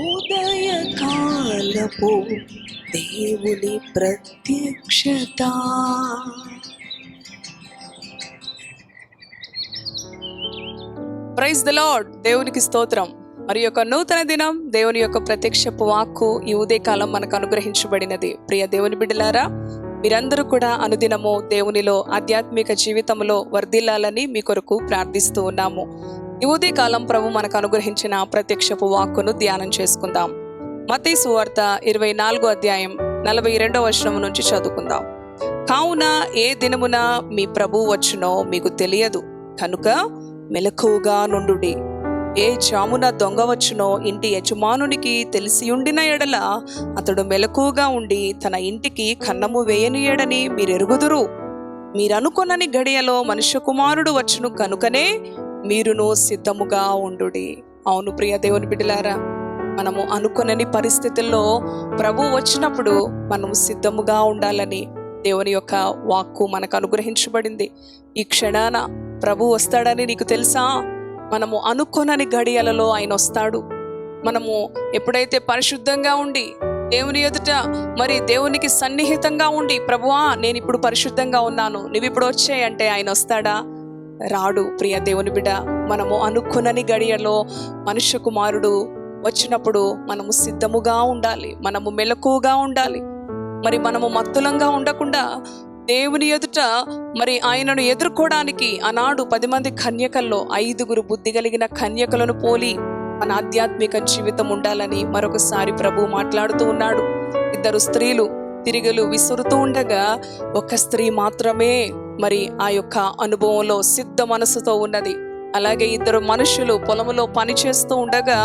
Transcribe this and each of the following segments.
ఉదయకాలపు దేవుని ప్రత్యక్షత. ప్రైజ్ ద లాడ్ దేవునికి స్తోత్రం. మరి యొక్క నూతన దినం దేవుని యొక్క ప్రత్యక్షపు వాక్కు ఈ ఉదయకాలం మనకు అనుగ్రహించబడినది. ప్రియ దేవుని బిడ్డలారా మీరందరూ కూడా అనుదినము దేవునిలో ఆధ్యాత్మిక జీవితంలో వర్ధిల్లాలని మీ కొరకు ప్రార్థిస్తూ ఉన్నాము. యువదీ కాలం ప్రభు మనకు అనుగ్రహించిన ప్రత్యక్షపు వాక్కును ధ్యానం చేసుకుందాం. మతీ సువార్త ఇరవై నాలుగో అధ్యాయం నలభై రెండవ వచనం నుంచి చదువుకుందాం. కావున ఏ దినమున మీ ప్రభు వచ్చునో మీకు తెలియదు. కనుక మెలకువగా నుండు ఏ జామున దొంగ వచ్చునో ఇంటి యజమానునికి తెలిసి ఉండిన ఎడల అతడు మెలకువగా ఉండి తన ఇంటికి కన్నము వేయని ఎడని మీరెరుగుదురు. మీరనుకొనని గడియలో మనుష్య కుమారుడు వచ్చును కనుకనే మీరును సిద్ధముగా ఉండుడి. అవును ప్రియ దేవుని బిడ్డలారా మనము అనుకొనని పరిస్థితుల్లో ప్రభు వచ్చినప్పుడు మనం సిద్ధముగా ఉండాలని దేవుని యొక్క వాక్కు మనకు అనుగ్రహించబడింది. ఈ క్షణాన ప్రభు వస్తాడని నీకు తెలుసా? మనము అనుకొనని గడియలలో ఆయన వస్తాడు. మనము ఎప్పుడైతే పరిశుద్ధంగా ఉండి దేవుని ఎదుట మరి దేవునికి సన్నిహితంగా ఉండి ప్రభువా నేను ఇప్పుడు పరిశుద్ధంగా ఉన్నాను నువ్వు ఇప్పుడు వచ్చాయంటే ఆయన వస్తాడా? రాడు. ప్రియ దేవుని బిడ్డ మనము అనుకునని గడియలో మనుష్య కుమారుడు వచ్చినప్పుడు మనము సిద్ధముగా ఉండాలి. మనము మెలకుగా ఉండాలి. మరి మనము మత్తులంగా ఉండకుండా దేవుని ఎదుట మరి ఆయనను ఎదుర్కోవడానికి ఆనాడు పది మంది కన్యకల్లో ఐదుగురు బుద్ధి కలిగిన కన్యకలను పోలి మన ఆధ్యాత్మిక జీవితం ఉండాలని మరొకసారి ప్రభు మాట్లాడుతూ ఉన్నాడు. ఇద్దరు స్త్రీలు తిరిగలు విసురుతూ ఉండగా ఒక స్త్రీ మాత్రమే మరి ఆ యొక్క అనుభవంలో సిద్ధ మనసుతో ఉన్నది. అలాగే ఇద్దరు మనుషులు పొలంలో పని చేస్తూ ఉండగా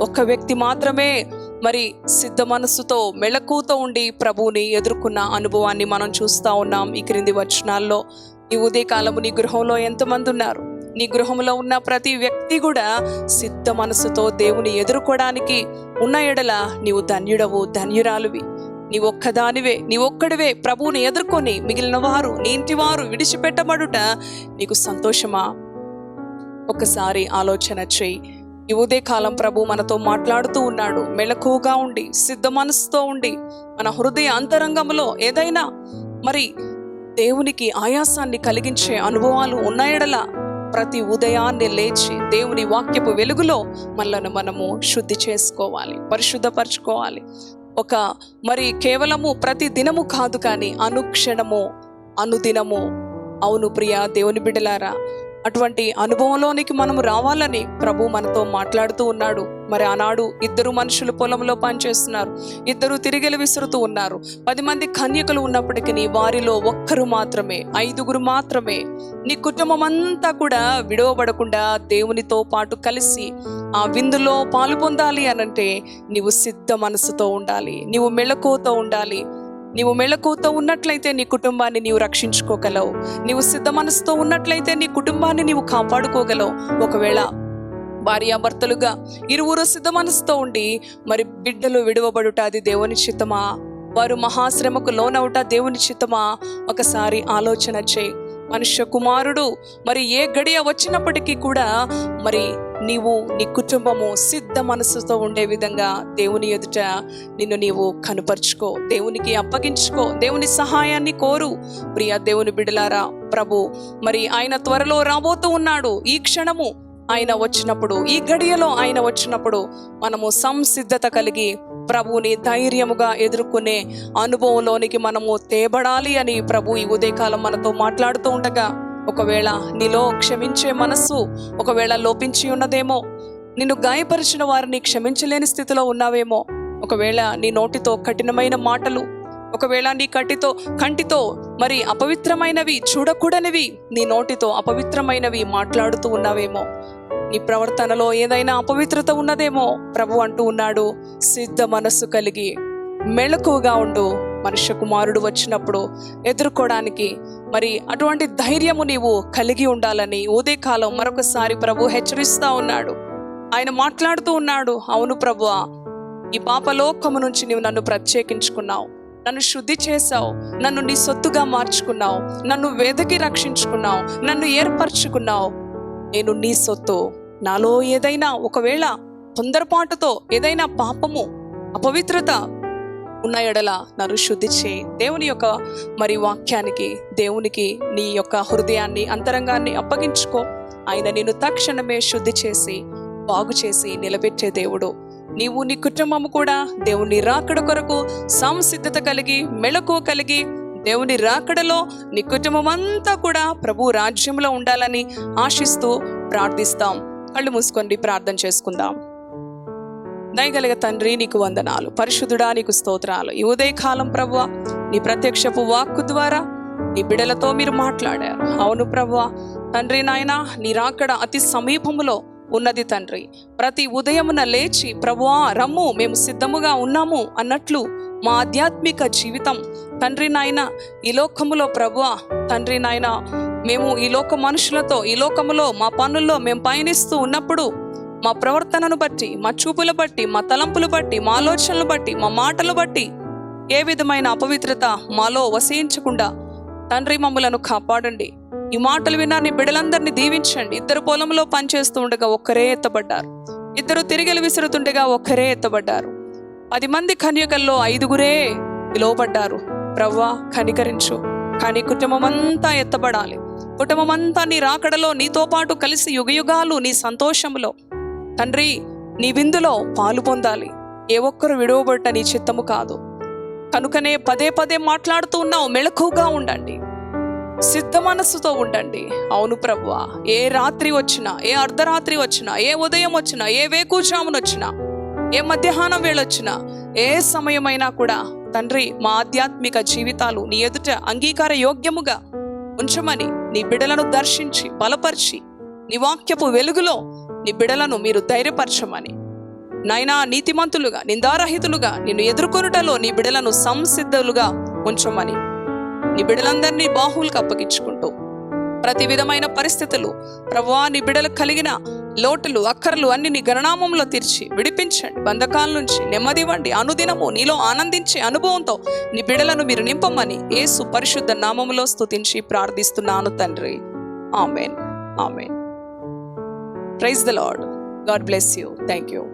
ఒక వ్యక్తి మాత్రమే మరి సిద్ధ మనస్సుతో మెళకుతో ఉండి ప్రభువుని ఎదుర్కొన్న అనుభవాన్ని మనం చూస్తూ ఉన్నాం ఈ క్రింది వచనాల్లో. ఈ ఉదయకాలము నీ గృహంలో ఎంతమంది ఉన్నారు? నీ గృహంలో ఉన్న ప్రతి వ్యక్తి కూడా సిద్ధ మనసుతో దేవుని ఎదుర్కోవడానికి ఉన్న ఎడల నీవు ధన్యుడవు ధన్యురాలువి. నీ ఒక్కదానివే నీ ఒక్కడివే ప్రభువుని ఎదుర్కొని మిగిలిన వారు నీ ఇంటి వారు విడిచిపెట్టబడుట నీకు సంతోషమా? ఒకసారి ఆలోచన చెయ్యి ఈ ఉదయకాలం ప్రభు మనతో మాట్లాడుతూ ఉన్నాడు. మెళకువగా ఉండి సిద్ధ మనసుతో ఉండి మన హృదయ అంతరంగంలో ఏదైనా మరి దేవునికి ఆయాసాన్ని కలిగించే అనుభవాలు ఉన్నాయడలా ప్రతి ఉదయాన్నే లేచి దేవుని వాక్యపు వెలుగులో మనలను మనము శుద్ధి చేసుకోవాలి పరిశుద్ధపరచుకోవాలి. ఒక మరి కేవలము ప్రతి దినము కాదు కానీ అనుక్షణము అనుదినము. అవును ప్రియ దేవుని బిడ్డలారా అటువంటి అనుభవంలోనికి మనము రావాలని ప్రభు మనతో మాట్లాడుతూ ఉన్నాడు. మరి ఆనాడు ఇద్దరు మనుషులు పొలంలో పనిచేస్తున్నారు. ఇద్దరు తిరిగెలు విసురుతూ ఉన్నారు. పది మంది కన్యకలు ఉన్నప్పటికీ వారిలో ఒక్కరు మాత్రమే ఐదుగురు మాత్రమే. నీ కుటుంబం అంతా కూడా విడవబడకుండా దేవునితో పాటు కలిసి ఆ విందులో పాలు పొందాలి అనంటే నీవు సిద్ధ మనసుతో ఉండాలి. నీవు మెళకువతో ఉండాలి. నీవు మెళకువతో ఉన్నట్లయితే నీ కుటుంబాన్ని నీవు రక్షించుకోగలవు. నీవు సిద్ధ మనసుతో ఉన్నట్లయితే నీ కుటుంబాన్ని నీవు కాపాడుకోగలవు. ఒకవేళ భార్యాభర్తలుగా ఇరువురు సిద్ధ మనసుతో ఉండి మరి బిడ్డలు విడువబడుట అది దేవుని చిత్తమా? వారు మహాశ్రమకు లోనవుట దేవుని చిత్తమా? ఒకసారి ఆలోచన చేయి. మనుష్య కుమారుడు మరి ఏ గడియ వచ్చినప్పటికీ కూడా మరి నీవు నీ కుటుంబము సిద్ధ మనసుతో ఉండే విధంగా దేవుని ఎదుట నిన్ను నీవు కనుపరుచుకో. దేవునికి అప్పగించుకో. దేవుని సహాయాన్ని కోరు. ప్రియ దేవుని బిడలారా ప్రభు మరి ఆయన త్వరలో రాబోతూ ఉన్నాడు. ఈ క్షణము ఆయన వచ్చినప్పుడు ఈ గడియలో ఆయన వచ్చినప్పుడు మనము సంసిద్ధత కలిగి ప్రభువుని ధైర్యముగా ఎదుర్కొనే అనుభవంలోనికి మనము తేబడాలి అని ప్రభు ఈ ఉదయకాలం మనతో మాట్లాడుతూ ఉండగా ఒకవేళ నీలో క్షమించే మనస్సు ఒకవేళ లోపించి ఉన్నదేమో నిన్ను గాయపరిచిన వారిని క్షమించలేని స్థితిలో ఉన్నావేమో ఒకవేళ నీ నోటితో కఠినమైన మాటలు ఒకవేళ నీ కంటితో కంటితో మరి అపవిత్రమైనవి చూడకూడనివి నీ నోటితో అపవిత్రమైనవి మాట్లాడుతూ ఉన్నావేమో. నీ ప్రవర్తనలో ఏదైనా అపవిత్రత ఉన్నదేమో ప్రభు అంటూ ఉన్నాడు. సిద్ధ మనస్సు కలిగి మెళకువగా ఉండు. మనుష్య కుమారుడు వచ్చినప్పుడు ఎదుర్కోవడానికి మరి అటువంటి ధైర్యము నీవు కలిగి ఉండాలని ఉదయకాలం మరొకసారి ప్రభు హెచ్చరిస్తా ఉన్నాడు. ఆయన మాట్లాడుతూ ఉన్నాడు అవును ప్రభువా ఈ పాపలోకము నుంచి నీవు నన్ను ప్రత్యేకించుకున్నావు. నన్ను శుద్ధి చేశావు. నన్ను నీ సొత్తుగా మార్చుకున్నావు. నన్ను వెదకి రక్షించుకున్నావు. నన్ను ఏర్పరచుకున్నావు. నేను నీ సొత్తు. నాలో ఏదైనా ఒకవేళ తొందరపాటుతో ఏదైనా పాపము అపవిత్రత ఉన్న ఎడల నన్ను శుద్ధి చేయి. దేవుని యొక్క మరి వాక్యానికి దేవునికి నీ యొక్క హృదయాన్ని అంతరంగాన్ని అప్పగించుకో. ఆయన నేను తక్షణమే శుద్ధి చేసి బాగు చేసి నిలబెట్టే దేవుడు. నీవు నీ కుటుంబము కూడా దేవుని రాకడ కొరకు సంసిద్ధత కలిగి మెళకు కలిగి దేవుని రాకడలో నీ కుటుంబం అంతా కూడా ప్రభు రాజ్యంలో ఉండాలని ఆశిస్తూ ప్రార్థిస్తాం. కళ్ళు మూసుకొని ప్రార్థన చేసుకుందాం. దయగలిగ తండ్రి నీకు వందనాలు. పరిశుద్ధుడా నీకు స్తోత్రాలు. ఈ ఉదయకాలం ప్రభు నీ ప్రత్యక్షపు వాక్కు ద్వారా నీ బిడలతో మీరు మాట్లాడారు. అవును ప్రభు తండ్రి నాయన నీ రాకడ అతి సమీపములో ఉన్నది తండ్రి. ప్రతి ఉదయమున లేచి ప్రభువా రమ్ము మేము సిద్ధముగా ఉన్నాము అన్నట్లు మా ఆధ్యాత్మిక జీవితం. తండ్రి నాయన ఈ లోకములో ప్రభువా తండ్రి నాయన మేము ఈ లోక మనుషులతో ఈ లోకములో మా పనుల్లో మేము పయనిస్తూ ఉన్నప్పుడు మా ప్రవర్తనను బట్టి మా చూపులు బట్టి మా తలంపులు బట్టి మా ఆలోచనలు బట్టి మా మాటలు బట్టి ఏ విధమైన అపవిత్రత మాలో వసించకుండా తండ్రి మమ్మలను కాపాడండి. ఈ మాటలు విన్నారు నీ బిడ్డలందరినీ దీవించండి. ఇద్దరు పొలంలో పనిచేస్తూ ఉండగా ఒక్కరే ఎత్తబడ్డారు. ఇద్దరు తిరిగెలు విసురుతుండగా ఒక్కరే ఎత్తబడ్డారు. పది మంది కన్యకల్లో ఐదుగురే లోబడ్డారు ప్రవ్వా కనికరించు. కానీ కుటుంబం అంతా ఎత్తబడాలి. కుటుంబం అంతా నీ రాకడలో నీతో పాటు కలిసి యుగయుగాలు నీ సంతోషంలో. తండ్రి నీ విందులో పాలు పొందాలి. ఏ ఒక్కరు విడవబడ్డ నీ చిత్తము కాదు. కనుకనే పదే పదే మాట్లాడుతూ ఉన్నావు. మెళకుగా ఉండండి. సిద్ధ మనస్సుతో ఉండండి. అవును ప్రభు ఏ రాత్రి వచ్చినా ఏ అర్ధరాత్రి వచ్చినా ఏ ఉదయం వచ్చినా ఏ వేకూజామున వచ్చినా ఏ మధ్యాహ్నం వేళొచ్చినా ఏ సమయమైనా కూడా తండ్రి మా ఆధ్యాత్మిక జీవితాలు నీ ఎదుట అంగీకార యోగ్యముగా ఉంచమని నీ బిడలను దర్శించి బలపరిచి నీ వాక్యపు వెలుగులో నీ బిడలను మీరు ధైర్యపరచమని. నైనా నీతిమంతులుగా నిందారహితులుగా నిన్ను ఎదుర్కొనుటలో నీ బిడలను సంసిద్ధులుగా ఉంచమని. నీ బిడ్డలందరినీ బాహువులకు అప్పగించుకుంటూ ప్రతి విధమైన పరిస్థితులు ప్రభువా నీ బిడలకు కలిగిన లోటులు అక్కర్లు అన్ని నీ గణనామంలో తీర్చి విడిపించండి. బంధకాల నుంచి నెమ్మదివ్వండి. అనుదినము నీలో ఆనందించే అనుభవంతో నీ బిడలను మీరు నింపమని యేసు పరిశుద్ధ నామములో స్తుతించి ప్రార్థిస్తున్నాను తండ్రి. Amen. Amen. Praise the Lord God bless you. Thank you